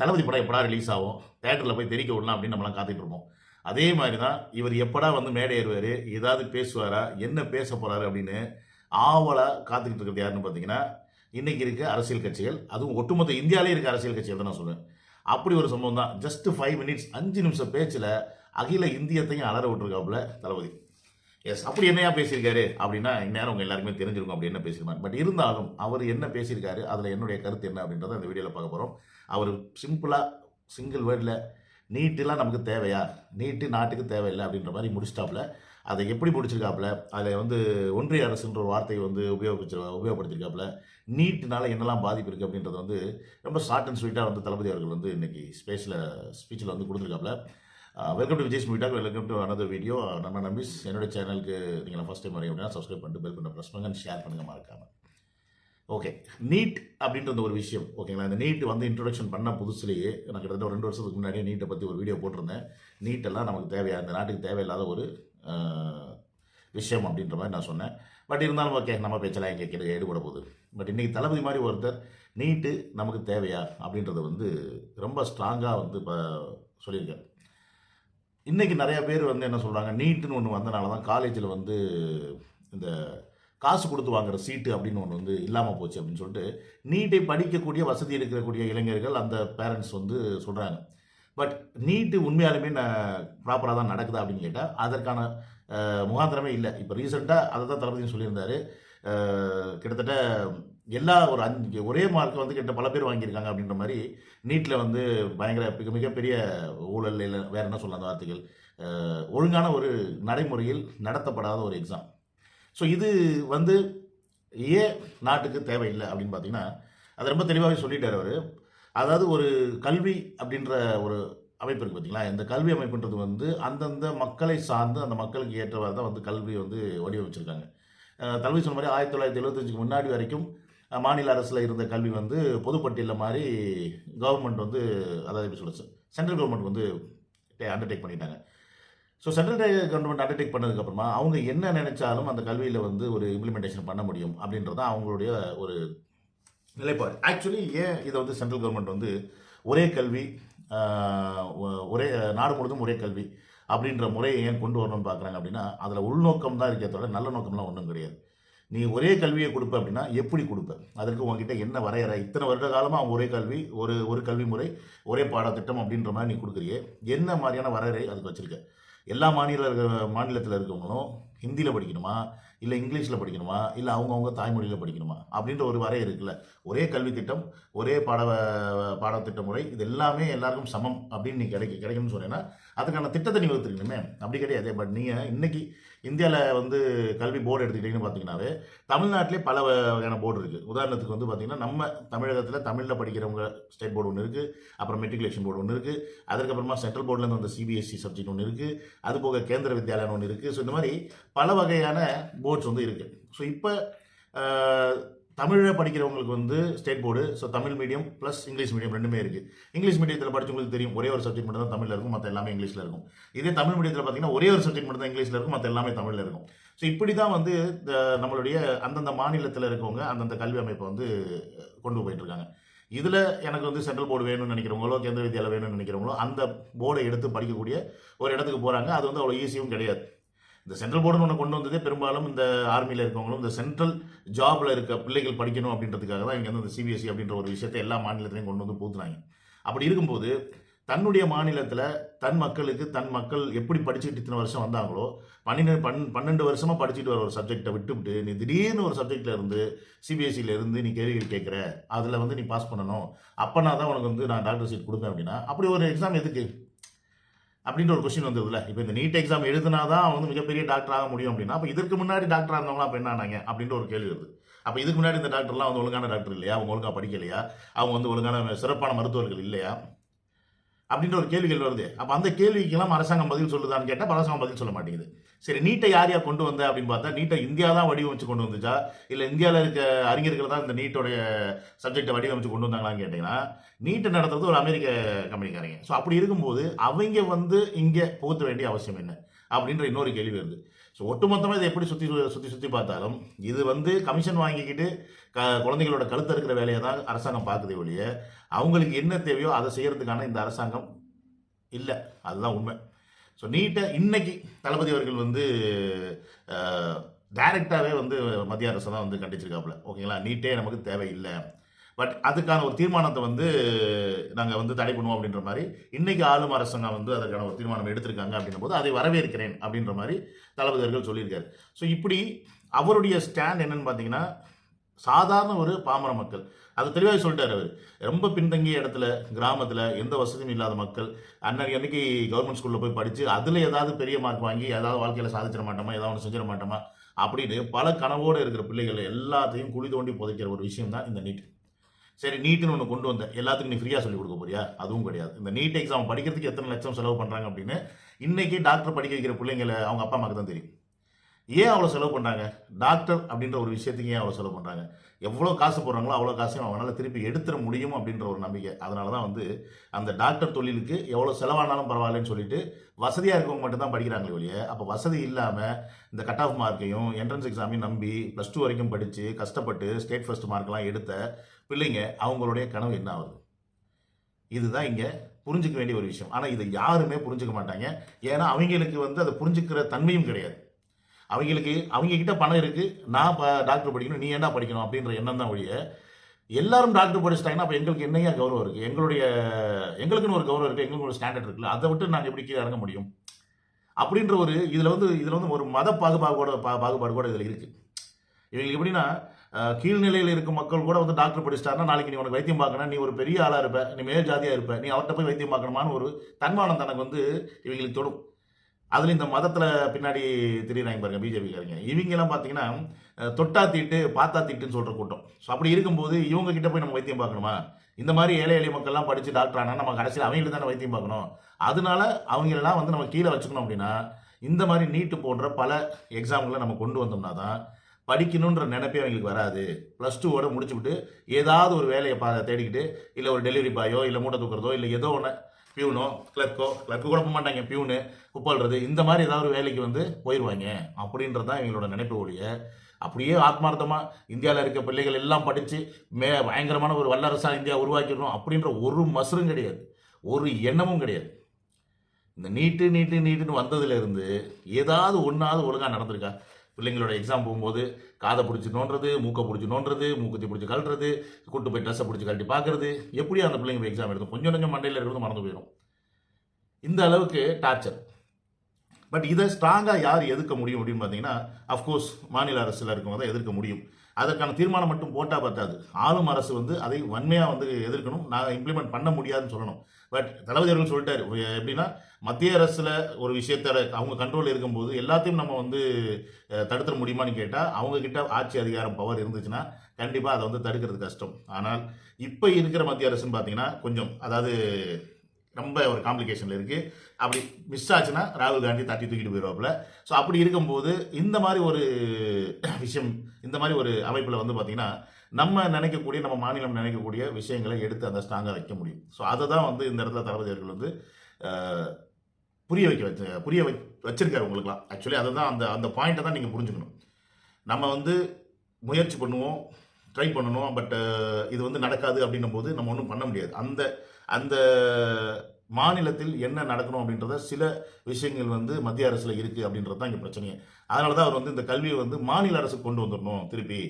தளபதி படம் எப்படா ரிலீஸ் ஆகும்? தேட்டரில் போய் தெரிக்க விடலாம் அப்படின்னு நம்மளாம் காத்துட்டு இருப்போம். அதே மாதிரி தான் இவர் எப்படா வந்து மேடை ஏறுவார்? ஏதாவது பேசுவாரா? என்ன பேச போகிறாரு அப்படின்னு ஆவலாக காத்துக்கிட்டு இருக்கிறது யாருன்னு பார்த்தீங்கன்னா இன்றைக்கி இருக்க அரசியல் கட்சிகள். அதுவும் ஒட்டுமொத்த இந்தியாவிலே இருக்க அரசியல் கட்சிகள் தான் நான் சொல்லுவேன் அப்படி ஒரு சம்பவம் தான். ஜஸ்ட் ஃபைவ் மினிட்ஸ் அஞ்சு நிமிஷம் பேச்சில் அகில இந்தியத்தையும் அலற விட்டுருக்காப்புல தளபதி. எஸ் அப்படி என்னையா பேசியிருக்காரு? அப்படின்னா இந்நேரம் உங்க எல்லாருக்குமே தெரிஞ்சிருக்கும் அப்படி என்ன பேசியிருக்காங்க பட் இருந்தாலும் அவர் என்ன பேசியிருக்காரு அதில் என்னுடைய கருத்து என்ன அப்படின்றத அந்த வீடியோவில் பார்க்க போகிறோம் அவர் சிம்பிளாக சிங்கிள் வேர்டில் நீட்டுலாம் நமக்கு தேவையா? நீட்டு நாட்டுக்கு தேவையில்லை அப்படின்ற மாதிரி முடிச்சிட்டாப்புல. அதை எப்படி முடிச்சிருக்காப்புல? அதில் வந்து ஒன்றிய அரசுன்ற ஒரு வார்த்தையை வந்து உபயோகிச்சு உபயோகப்படுத்திருக்காப்புல. நீட்டுனால என்னெல்லாம் பாதிப்பு இருக்குது அப்படின்றத வந்து ரொம்ப ஷார்ட் அண்ட் ஸ்வீட்டாக வந்து தளபதி அவர்கள் வந்து இன்றைக்கி ஸ்பேஸில் ஸ்பீச்சில் வந்து கொடுத்துருக்காப்புல. வெல்கம் டு விஜய் ஸ்மீட்டாக் வெல்கம் டு அனதர் வீடியோ நம்ம நம்பிஸ் என்னோட சேனலுக்கு நீங்கள் ஃபஸ்ட் டைம் வரீங்க அப்படின்னா சப்ஸ்கிரைப் பண்ணிட்டு பெல் பண்ண ப்ரெஸ் பண்ணுங்க. ஷேர் பண்ணுங்க மறக்காம. ஓகே நீட் அப்படின்ற ஒரு விஷயம் ஓகேங்களா இந்த நீட் வந்து இன்ட்ரொடக்ஷன் பண்ண புதுசுலேயே நான் கிட்டத்தட்ட ஒரு ரெண்டு வருஷத்துக்கு முன்னாடியே நீட்டை பற்றி ஒரு வீடியோ போட்டிருந்தேன். நீட்டெல்லாம் நமக்கு தேவையா? இந்த நாட்டுக்கு தேவையில்லாத ஒரு விஷயம் அப்படின்ற மாதிரி நான் சொன்னேன். பட் இருந்தாலும் ஓகே நம்ம பேச்செல்லாம் எங்கே கிட்ட ஈடுபட போகுது. பட் இன்றைக்கி தளபதி மாதிரி ஒருத்தர் நீட்டு நமக்கு தேவையா? அப்படின்றத வந்து ரொம்ப ஸ்ட்ராங்காக வந்து இப்போ சொல்லியிருக்காரு. இன்றைக்கி நிறைய பேர் வந்து என்ன சொல்கிறாங்க நீட்டுன்னு ஒன்று வந்தனால தான் காலேஜில் வந்து இந்த காசு கொடுத்து வாங்குற சீட்டு அப்படின்னு ஒன்று வந்து இல்லாமல் போச்சு அப்படின்னு சொல்லிட்டு நீட்டை படிக்கக்கூடிய வசதி இருக்கக்கூடிய இளைஞர்கள் அந்த பேரண்ட்ஸ் வந்து சொல்கிறாங்க பட் நீட்டு உண்மையாலுமே நான் ப்ராப்பராக தான் நடக்குதா அப்படின்னு கேட்டால் அதற்கான முகாந்திரமே இல்லை. இப்போ ரீசெண்டாக அதை தான் தளபதியும் சொல்லியிருந்தார். கிட்டத்தட்ட எல்லா ஒரு அஞ்சு ஒரே மார்க் வந்து கிட்ட பல பேர் வாங்கியிருக்காங்க அப்படின்ற மாதிரி நீட்டில் வந்து பயங்கர மிக மிகப்பெரிய ஊழல் இல்லை வேறு என்ன சொல்லலாம் அந்த வார்த்தைகள். ஒழுங்கான ஒரு நடைமுறையில் நடத்தப்படாத ஒரு எக்ஸாம் ஸோ இது வந்து ஏன் நாட்டுக்கு தேவையில்லை அப்படின்னு பார்த்தீங்கன்னா அது ரொம்ப தெளிவாகவே சொல்லிட்டார் அவர். அதாவது ஒரு கல்வி அப்படின்ற ஒரு அமைப்பு இருக்குது பார்த்தீங்களா இந்த கல்வி அமைப்புன்றது வந்து அந்தந்த மக்களை சார்ந்து அந்த மக்களுக்கு ஏற்றவாறு தான் வந்து கல்வி வந்து வடிவமைச்சிருக்காங்க. அஹ் தலைமை சொன்ன மாதிரி ஆயிரத்தி தொள்ளாயிரத்தி எழுபத்தஞ்சுக்கு முன்னாடி வரைக்கும் மாநில அரசில் இருந்த கல்வி வந்து பொதுப்பட்டியலில் மாதிரி கவர்மெண்ட் வந்து அதாவது எப்படி சொல்லுச்சு சென்ட்ரல் கவர்மெண்ட் வந்து அண்டர்டேக் பண்ணிட்டாங்க. ஸோ சென்ட்ரல் கவர்மெண்ட் அண்டர்டேக் பண்ணதுக்கப்புறமா அவங்க என்ன நினைச்சாலும் அந்த கல்வியில் வந்து ஒரு இம்ப்ளிமெண்டேஷன் பண்ண முடியும் அப்படின்றது அவங்களுடைய ஒரு நிலைப்பாடு. ஆக்சுவலி ஏன் இதை வந்து சென்ட்ரல் கவர்மெண்ட் வந்து ஒரே கல்வி ஒரே நாடு முழுதும் ஒரே கல்வி அப்படின்ற முறையை ஏன் கொண்டு வரணும்னு பார்க்குறாங்க அப்படின்னா அதில் உள்நோக்கம் தான் இருக்கே தவிர நல்ல நோக்கம்லாம் ஒன்றும் கிடையாது. நீ ஒரே கல்வியை கொடுப்ப அப்படின்னா எப்படி கொடுப்ப? அதற்கு உங்ககிட்ட என்ன வரையறை? இத்தனை வருட காலமாக அவங்க ஒரே கல்வி ஒரு ஒரு கல்வி முறை ஒரே பாடத்திட்டம் அப்படின்ற மாதிரி நீ கொடுக்குறியே. என்ன மாதிரியான வரையறை அதுக்கு வச்சுருக்க? எல்லா மாநில இருக்கிற மாநிலத்தில் இருக்கவங்களும் ஹிந்தியில் படிக்கணுமா? இல்லை இங்கிலீஷில் படிக்கணுமா? இல்லை அவங்கவுங்க தாய்மொழியில் படிக்கணுமா? அப்படின்ற ஒரு வரை இருக்குல்ல. ஒரே கல்வி திட்டம் ஒரே பாட பாடத்திட்ட முறை இது எல்லாமே எல்லாருக்கும் சமம் அப்படின்னு நீ கிடைக்க கிடைக்கும்னு சொன்னேன்னா அதுக்கான திட்டத்தை நீ வகுத்துருக்கணுமே. அப்படி கிடையாது. பட் நீங்கள் இன்னைக்கு இந்தியாவில் வந்து கல்வி போர்டு எடுத்துக்கிட்டீங்கன்னு பார்த்தீங்கன்னாவே தமிழ்நாட்டிலே பல வகையான போர்டு இருக்குது உதாரணத்துக்கு வந்து பார்த்தீங்கன்னா நம்ம தமிழகத்தில் தமிழில் படிக்கிறவங்க ஸ்டேட் போர்டு ஒன்று இருக்குது அப்புறம் மெட்ரிகுலேஷன் போர்டு ஒன்று இருக்குது அதுக்கப்புறமா சென்ட்ரல் போர்டில் வந்த சிபிஎஸ்சி சப்ஜெக்ட் ஒன்று இருக்குது அது போக கேந்திர வித்யாலயம் ஒன்று இருக்குது ஸோ இந்த மாதிரி பல வகையான போர்ட்ஸ் வந்து இருக்குது ஸோ இப்போ தமிழில் படிக்கிறவங்களுக்கு வந்து state board so Tamil medium plus English medium ரெண்டுமே இருக்குது இங்கிலீஷ் மீடியத்தில் படிச்சவங்களுக்கு தெரியும் ஒரே ஒரு சப்ஜெக்ட் மட்டும் தான் தமிழில் இருக்கும் மற்ற எல்லாமே இங்கிலீஷில் இருக்கும். இதே தமிழ் மீடியத்தில் பார்த்தீங்கன்னா ஒரே ஒரு சப்ஜெக்ட் மட்டும் தான் இங்கிலீஷில் இருக்கும் மற்ற எல்லாமே தமிழில் இருக்கும். ஸோ இப்படி தான் வந்து இந்த நம்மளுடைய அந்தந்த மாநிலத்தில் இருக்கவங்க அந்தந்த கல்வி அமைப்பை வந்து கொண்டு போயிட்டுருக்காங்க. இதில் எனக்கு வந்து சென்ட்ரல் போர்டு வேணும்னு நினைக்கிறவங்களோ கேந்திர வித்யாலயம் வேணும்னு நினைக்கிறவங்களோ அந்த போர்டை எடுத்து படிக்கக்கூடிய ஒரு இடத்துக்கு போகிறாங்க அது வந்து அவ்வளோ ஈஸியும் கிடையாது. இந்த சென்ட்ரல் போர்டுன்னு ஒன்று கொண்டு வந்ததே பெரும்பாலும் இந்த ஆர்மியில் இருக்கவங்களும் இந்த சென்ட்ரல் ஜாபில் இருக்க பிள்ளைகள் படிக்கணும் அப்படின்றதுக்காக தான் இங்கே வந்து இந்த சிபிஎஸ்சி அப்படின்ற ஒரு விஷயத்தை எல்லா மாநிலத்திலையும் கொண்டு வந்து பூத்துனாங்க அப்படி இருக்கும்போது தன்னுடைய மாநிலத்தில் தன் மக்களுக்கு தன் மக்கள் எப்படி படிச்சுட்டு இத்தனை வருஷம் வந்தாங்களோ பன்னிரெண்டு பன் பன்னெண்டு வருஷமாக படிச்சுட்டு வர ஒரு சப்ஜெக்டை விட்டுவிட்டு நீ திடீர்னு ஒரு சப்ஜெக்டில் இருந்து சிபிஎஸ்சியில் இருந்து நீ கேள்விகள் கேட்குற அதில் வந்து நீ பாஸ் பண்ணணும் அப்போனா தான் உனக்கு வந்து நான் டாக்டர் சீட் கொடுப்பேன் அப்படின்னா அப்படி ஒரு எக்ஸாம் எதுக்கு? அப்படின்ற ஒரு கொஸ்டின் வந்ததுல. இப்போ இந்த நீட் எக்ஸாம் எழுதுனா தான் வந்து மிகப்பெரிய டாக்டர் ஆக முடியும் அப்படின்னா அப்போ இதற்கு முன்னாடி டாக்டர் இருந்தவங்களாம் அப்போ என்ன ஆனாங்க? அப்படின்ற ஒரு கேள்வி வருது. அப்போ இதுக்கு முன்னாடி இந்த டாக்டர்லாம் வந்து ஒழுங்கான டாக்டர் இல்லையா? அவங்க ஒழுங்காக படிக்கலையா? அவங்க வந்து ஒழுங்கான சிறப்பான மருத்துவர்கள் இல்லையா? அப்படின்ற ஒரு கேள்விகள் வருது. அப்போ அந்த கேள்விக்கெல்லாம் அரசாங்கம் பதில் சொல்லுதான்னு கேட்டால் அரசாங்கம் பதில் சொல்ல மாட்டேங்குது. சரி நீட்டை யார் யார் கொண்டு வந்த அப்படின்னு பார்த்தா நீட்டை இந்தியா தான் வடிவமைச்சு கொண்டு வந்துச்சா? இல்லை இந்தியாவில் இருக்க அறிஞர்கள் தான் இந்த நீட்டோடைய சப்ஜெக்டை வடிவமைச்சு கொண்டு வந்தாங்களான்னு கேட்டிங்கன்னா நீட்டை நடத்துறது ஒரு அமெரிக்க கம்பெனிக்காரங்க. ஸோ அப்படி இருக்கும்போது அவங்க வந்து இங்கே புகுத்த வேண்டிய அவசியம் என்ன? அப்படின்ற இன்னொரு கேள்வி வருது. ஸோ ஒட்டுமொத்தமாக இதை எப்படி சுற்றி சுற்றி சுற்றி பார்த்தாலும் இது வந்து கமிஷன் வாங்கிக்கிட்டு க குழந்தைகளோட கழுத்து இருக்கிற வேலையை தான் அரசாங்கம் பார்க்குதே ஒழிய அவங்களுக்கு என்ன தேவையோ அதை செய்கிறதுக்கான இந்த அரசாங்கம் இல்லை. அதுதான் உண்மை. ஸோ நீட்டை இன்னைக்கு தளபதி அவர்கள் வந்து டைரெக்டாகவே வந்து மத்திய அரசு தான் வந்து கண்டிச்சிருக்காப்புல. ஓகேங்களா? நீட்டே நமக்கு தேவையில்லை. பட் அதுக்கான ஒரு தீர்மானத்தை வந்து நாங்கள் வந்து தடை பண்ணுவோம் அப்படின்ற மாதிரி இன்னைக்கு ஆளும் அரசாங்கம் வந்து அதற்கான ஒரு தீர்மானம் எடுத்திருக்காங்க அப்படின்னும் போது அதை வரவேற்கிறேன் அப்படின்ற மாதிரி தளபதி அவர்கள் சொல்லியிருக்காரு. ஸோ இப்படி அவருடைய ஸ்டாண்ட் என்னன்னு பார்த்தீங்கன்னா சாதாரண ஒரு பாமர மக்கள். அது தெளிவாக சொல்லிட்டார் அவர். ரொம்ப பின்தங்கிய இடத்துல கிராமத்தில் எந்த வசதியும் இல்லாத மக்கள் அன்னைக்கு அன்னைக்கு கவர்மெண்ட் ஸ்கூலில் போய் படித்து அதில் ஏதாவது பெரிய மார்க் வாங்கி ஏதாவது வாழ்க்கையில் சாதிச்சிட மாட்டோமா ஏதாவது ஒன்று செஞ்சிட மாட்டோமா அப்படின்னு பல கனவோடு இருக்கிற பிள்ளைகள் எல்லாத்தையும் குழி தோண்டி புதைக்கிற ஒரு விஷயம் தான் இந்த நீட் சரி நீட்டுன்னு ஒன்று கொண்டு வந்த. எல்லாத்துக்கும் நீ ஃப்ரீயாக சொல்லிக் கொடுக்க போறியா? அதுவும் கிடையாது. இந்த நீட் எக்ஸாம் படிக்கிறதுக்கு எத்தனை லட்சம் செலவு பண்ணுறாங்க அப்படின்னு இன்னைக்கு டாக்டர் படிக்க வைக்கிற பிள்ளைங்களை அவங்க அப்பா அம்மாக்கு தான் தெரியும். ஏன் அவ்வளோ செலவு பண்ணுறாங்க டாக்டர் அப்படின்ற ஒரு விஷயத்துக்கு ஏன் அவ்வளோ செலவு பண்ணுறாங்க எவ்வளோ காசு போடுறாங்களோ அவ்வளோ காசையும் அவங்களால திருப்பி எடுத்துட முடியும் அப்படின்ற ஒரு நம்பிக்கை. அதனால தான் வந்து அந்த டாக்டர் தொழிலுக்கு எவ்வளோ செலவானாலும் பரவாயில்லன்னு சொல்லிட்டு வசதியாக இருக்கவங்க மட்டும் தான் படிக்கிறாங்களே ஒழிய அப்போ வசதி இல்லாமல் இந்த கட் ஆஃப் மார்க்கையும் என்ட்ரன்ஸ் எக்ஸாமையும் நம்பி ப்ளஸ் டூ வரைக்கும் படித்து கஷ்டப்பட்டு ஸ்டேட் ஃபர்ஸ்ட் மார்க்லாம் எடுத்த பிள்ளைங்க அவங்களுடைய கனவு என்ன ஆகுது? இதுதான் இங்கே புரிஞ்சிக்க வேண்டிய ஒரு விஷயம். ஆனால் இதை யாருமே புரிஞ்சிக்க மாட்டாங்க. ஏன்னா அவங்களுக்கு வந்து அதை புரிஞ்சுக்கிற தன்மையும் கிடையாது. அவங்களுக்கு அவங்க கிட்ட பணம் இருக்கு. நான் ப டாக்டர் படிக்கணும் நீ என்ன படிக்கணும் அப்படின்ற எண்ணம் தான் ஒழிய எல்லாரும் டாக்டர் படிச்சிட்டாங்கன்னா அப்போ எங்களுக்கு என்னையா கௌரவம் இருக்குது எங்களுடைய எங்களுக்குன்னு ஒரு கௌரவம் இருக்குது எங்களுக்கு ஒரு ஸ்டாண்டர்ட் இருக்குல்ல அதை விட்டு நாங்கள் எப்படி கீழே இறங்க முடியும்? அப்படின்ற ஒரு இதில் வந்து இதில் வந்து ஒரு மத பாகுபாடு பா பாகுபாடு கூட இதில் இருக்குது இவங்களுக்கு எப்படின்னா கீழ்நிலையில் இருக்க மக்கள் கூட வந்து டாக்டர் படிச்சிட்டாருன்னா நாளைக்கு நீ உனக்கு வைத்தியம் பார்க்கணும் நீ ஒரு பெரிய ஆளாக இருப்ப நீ மேல் ஜாதியாக இருப்ப நீ அவர்கிட்ட போய் வைத்தியம் பார்க்கணுமான்னு ஒரு தன்மானம் தனக்கு வந்து இவங்களுக்கு தொடும். அதில் இந்த மதத்தில் பின்னாடி திடீர்னாங்க பாருங்க பிஜேபிக்காரங்க. இவங்கெல்லாம் பார்த்தீங்கன்னா தொட்டா தீட்டு பாத்தா தீட்டுன்னு சொல்கிற கூட்டம். ஸோ அப்படி இருக்கும்போது இவங்க கிட்ட போய் நம்ம வைத்தியம் பார்க்கணுமா? இந்த மாதிரி ஏழை எளிய மக்கள்லாம் படித்து டாக்டர் ஆனால் நம்ம கடைசியில் அவங்களுக்கு தானே வைத்தியம் பார்க்கணும். அதனால அவங்களெல்லாம் வந்து நம்ம கீழே வச்சுக்கணும் அப்படின்னா இந்த மாதிரி நீட்டு போன்ற பல எக்ஸாம்களை நம்ம கொண்டு வந்தோம்னா தான் படிக்கணுன்ற நினைப்பே அவங்களுக்கு வராது. ப்ளஸ் டூவோட முடிச்சுவிட்டு ஏதாவது ஒரு வேலையை பா தேடிக்கிட்டு இல்லை ஒரு டெலிவரி பாயோ இல்லை மூட்டை தூக்குறதோ இல்லை ஏதோ ஒன்று பியூனோ கிளர்க்கோ கிளர்க்கு கூட போக மாட்டாங்க பியூனு உப்பாடுறது இந்த மாதிரி ஏதாவது ஒரு வேலைக்கு வந்து போயிடுவாங்க அப்படின்றது தான் எங்களோட நினைப்பு ஒழிய அப்படியே ஆத்மார்த்தமாக இந்தியாவில் இருக்க பிள்ளைகள் எல்லாம் படித்து மே பயங்கரமான ஒரு வல்லரசாக இந்தியா உருவாக்கிடணும் அப்படின்ற ஒரு மசரும் கிடையாது. ஒரு எண்ணமும் கிடையாது. இந்த நீட்டு நீட்டு நீட்டுன்னு வந்ததுலேருந்து ஏதாவது ஒன்றாவது ஒழுங்காக நடந்திருக்கா? பிள்ளைங்களோட எக்ஸாம் போகும்போது காதை பிடிச்சி நோண்டுறது மூக்கை பிடிச்சி நோண்டுறது மூக்கத்தி பிடிச்சி கழுறது கூட்டு போய் ட்ரெஸ்ஸை பிடிச்சி கழட்டி பார்க்கறது. எப்படி அந்த பிள்ளைங்க போய் எக்ஸாம் எடுக்கும் கொஞ்சம் கொஞ்சம் மண்டையில் இருக்கிறது மறந்து போயிடும் இந்த அளவுக்கு டார்ச்சர் பட் இதை ஸ்ட்ராங்காக யார் எதிர்க்க முடியும் அப்படின்னு பார்த்தீங்கன்னா அஃப்கோர்ஸ் மாநில அரசில் இருக்கவங்க தான் எதிர்க்க முடியும். அதற்கான தீர்மானம் மட்டும் போட்டால் பத்தாது. ஆளும் அரசு வந்து அதை வன்மையாக வந்து எதிர்க்கணும். நான் இம்ப்ளிமெண்ட் பண்ண முடியாதுன்னு சொல்லணும். பட் தளபதி அவர்கள் சொல்லிட்டாரு. எப்படின்னா மத்திய அரசில் ஒரு விஷயத்த அவங்க கண்ட்ரோல் இருக்கும்போது எல்லாத்தையும் நம்ம வந்து தடுத்துட முடியுமான்னு கேட்டால் அவங்க கிட்ட ஆட்சி அதிகாரம் பவர் இருந்துச்சுன்னா கண்டிப்பாக அதை வந்து தடுக்கிறது கஷ்டம். ஆனால் இப்போ இருக்கிற மத்திய அரசுன்னு பார்த்தீங்கன்னா கொஞ்சம் அதாவது ரொம்ப ஒரு காம்ப்ளிகேஷனில் இருக்குது அப்படி மிஸ் ஆச்சுன்னா ராகுல் காந்தி தட்டி தூக்கிட்டு போயிடுவாப்புல ஸோ அப்படி இருக்கும்போது இந்த மாதிரி ஒரு விஷயம் இந்த மாதிரி ஒரு அமைப்பில் வந்து பார்த்திங்கன்னா நம்ம நினைக்கக்கூடிய நம்ம மாநிலம் நினைக்கக்கூடிய விஷயங்களை எடுத்து அந்த ஸ்ட்ராங்காக வைக்க முடியும். ஸோ அதை தான் வந்து இந்த இடத்துல தளபதி அவர்கள் வந்து புரிய வைக்க வச்ச புரிய வை வச்சிருக்காரு உங்களுக்குலாம் ஆக்சுவலி அதை தான் அந்த அந்த பாயிண்ட்டை தான் நீங்கள் புரிஞ்சுக்கணும். நம்ம வந்து முயற்சி பண்ணுவோம் ட்ரை பண்ணணும் பட் இது வந்து நடக்காது அப்படின்னும் போது நம்ம ஒன்றும் பண்ண முடியாது. அந்த அந்த மாநிலத்தில் என்ன நடக்கணும் அப்படின்றத சில விஷயங்கள் வந்து மத்திய அரசில் இருக்குது அப்படின்றது தான் இங்கே பிரச்சனையே. அதனால தான் அவர் வந்து இந்த கல்வியை வந்து மாநில அரசுக்கு கொண்டு வந்துடணும் திருப்பி.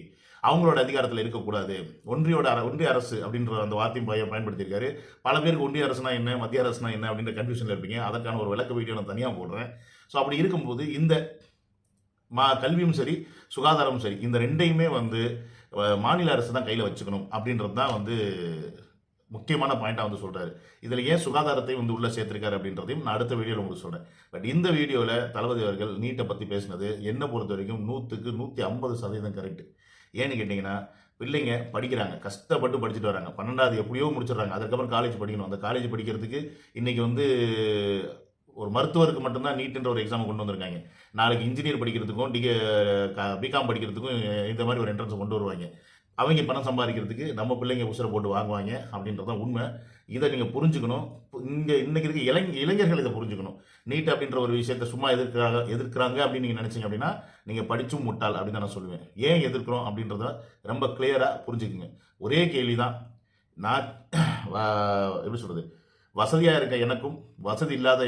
அவங்களோட அதிகாரத்தில் இருக்கக்கூடாது. ஒன்றியோட அர ஒன்றிய அரசு அப்படின்ற அந்த வார்த்தையும் பயன்படுத்தியிருக்காரு. பல பேருக்கு ஒன்றிய அரசுனா என்ன மத்திய அரசுனா என்ன அப்படின்ற கன்ஃபியூஷனில் இருப்பீங்க. அதற்கான ஒரு விளக்க வீடியோ நான் தனியாக போடுறேன். ஸோ அப்படி இருக்கும்போது இந்த மா கல்வியும் சரி சுகாதாரமும் சரி இந்த ரெண்டையுமே வந்து மாநில அரசு தான் கையில் வச்சுக்கணும் அப்படின்றது தான் வந்து முக்கியமான பாயிண்டாக வந்து சொல்கிறாரு இதில் ஏன் சுகாதாரத்தை வந்து உள்ளே சேர்த்திருக்காரு அப்படின்றதையும் நான் அடுத்த வீடியோவில் உங்களுக்கு சொல்கிறேன் பட் இந்த வீடியோவில் தளபதி அவர்கள் நீட்டை பற்றி பேசினது என்னை பொறுத்த வரைக்கும் நூற்றுக்கு நூற்றி ஐம்பது சதவீதம் கரெக்ட் ஏன்னு கேட்டிங்கன்னா பிள்ளைங்க படிக்கிறாங்க கஷ்டப்பட்டு படிச்சுட்டு வராங்க. பன்னெண்டாவது எப்படியோ முடிச்சிடுறாங்க. அதுக்கப்புறம் காலேஜ் படிக்கணும். அந்த காலேஜ் படிக்கிறதுக்கு இன்றைக்கி வந்து ஒரு மருத்துவருக்கு மட்டும்தான் நீட்டுன்ற ஒரு எக்ஸாம் கொண்டு வந்திருக்காங்க. நாளைக்கு இன்ஜினியர் படிக்கிறதுக்கும் டிகே பிகாம் படிக்கிறதுக்கும் இந்த மாதிரி ஒரு என்ட்ரன்ஸ் கொண்டு வருவாங்க. அவங்க பணம் சம்பாதிக்கிறதுக்கு நம்ம பிள்ளைங்க உசுரை போட்டு வாங்குவாங்க அப்படின்றது தான் உண்மை. இதை நீங்கள் புரிஞ்சுக்கணும். இங்கே இன்றைக்கி இருக்க இளைஞ இளைஞர்கள் இதை புரிஞ்சுக்கணும். நீட் அப்படின்ற ஒரு விஷயத்தை சும்மா எதிர்க்கிறாங்க எதிர்க்கிறாங்க அப்படின்னு நீங்கள் நினச்சிங்க அப்படின்னா நீங்கள் படிச்சும் முட்டாள் அப்படின்னு தான் நான் சொல்லுவேன். ஏன் எதிர்க்கிறோம் அப்படின்றத ரொம்ப கிளியராக புரிஞ்சுக்குங்க. ஒரே கேள்வி தான் நான் எப்படி சொல்கிறது வசதியாக இருக்க எனக்கும் வசதி இல்லாத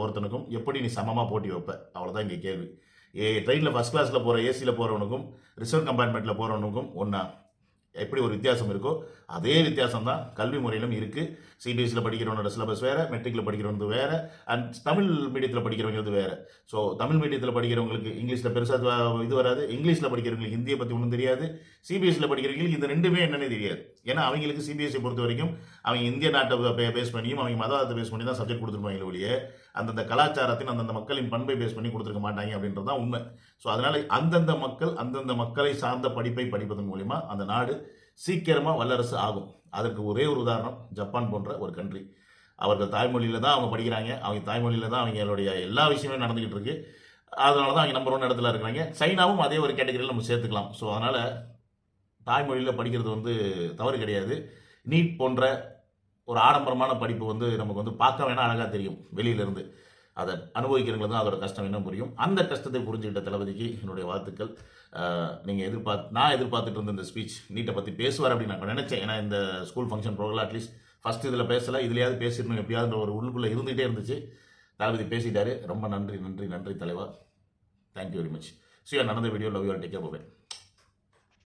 ஒருத்தனுக்கும் எப்படி நீ சமமாக போட்டி வைப்ப? அவ்வளோதான் இங்கே கேள்வி. ஏ ட்ரெயினில் ஃபஸ்ட் கிளாஸில் போகிற ஏசியில் போகிறவனுக்கும் ரிசர்வ் கம்பார்ட்மெண்ட்டில் போகிறவனுக்கும் ஒன்றா எப்படி ஒரு வித்தியாசம் இருக்கோ அதே வித்தியாசம் தான் கல்வி முறையிலும் இருக்குது சிபிஎஸ்சியில் படிக்கிறவனோட சிலபஸ் வேறு மெட்ரிக்கில் படிக்கிறவங்க வேறு அண்ட் தமிழ் மீடியத்தில் படிக்கிறவங்க வேறு. ஸோ தமிழ் மீடியத்தில் படிக்கிறவங்களுக்கு இங்கிலீஷில் பெருசாக இது வராது. இங்கிலீஷில் படிக்கிறவங்களுக்கு ஹிந்தியை பற்றி ஒன்றும் தெரியாது. சிபிஎஸ்சியில் படிக்கிறவங்களுக்கு இந்த ரெண்டுமே என்னன்னே தெரியாது. ஏன்னா அவங்களுக்கு சிபிஎஸ்சி பொறுத்த வரைக்கும் அவங்க இந்திய நாட்டை பேஸ் பண்ணியும் அவங்க மதத்தை பேஸ் பண்ணி தான் சப்ஜெக்ட் கொடுத்துருப்பாங்க ஒழிய அந்தந்த கலாச்சாரத்தின் அந்தந்த மக்களின் பண்பை பேஸ் பண்ணி கொடுத்துருக்க மாட்டாங்க அப்படின்றது தான் உண்மை. ஸோ அதனால் அந்தந்த மக்கள் அந்தந்த மக்களை சார்ந்த படிப்பை படிப்பதன் மூலிமா அந்த நாடு சீக்கிரமாக வல்லரசு ஆகும். அதற்கு ஒரே ஒரு உதாரணம் ஜப்பான் போன்ற ஒரு கண்ட்ரி அவர்கள் தாய்மொழியில் தான் அவங்க படிக்கிறாங்க. அவங்க தாய்மொழியில் தான் அவங்களுடைய எல்லா விஷயமே நடந்துக்கிட்டு இருக்கு. அதனால தான் அவங்க நம்பர் ஒன் இடத்துல இருக்கிறாங்க. சைனாவும் அதே ஒரு கேட்டகரியில் நம்ம சேர்த்துக்கலாம். ஸோ அதனால் தாய்மொழியில் படிக்கிறது வந்து தவறு கிடையாது. நீட் போன்ற ஒரு ஆடம்பரமான படிப்பு வந்து நமக்கு வந்து பார்க்க வேணால் அழகாக தெரியும் வெளியிலேருந்து. அதை அனுபவிக்கிறவங்களுக்கு தான் அதோட கஷ்டம் என்ன புரியும். அந்த கஷ்டத்தை புரிஞ்சுக்கிட்ட தளபதிக்கு என்னுடைய வாழ்த்துக்கள். நீங்கள் எதிர்பார்த்து நான் எதிர்பார்த்துட்டு இருந்த இந்த ஸ்பீச் நீட்டை பற்றி பேசுவார் அப்படின்னு நான் நினச்சேன். ஏன்னா இந்த school function program at least first இதில் பேசலை இதுலையாவது பேசிடணும் எப்படியாவது ஒரு உள்ளுக்குள்ளே இருந்துகிட்டே இருந்துச்சு. தளபதி பேசிட்டாரு. ரொம்ப நன்றி நன்றி நன்றி தலைவா thank you very much so நடந்த video love you take care போவேன்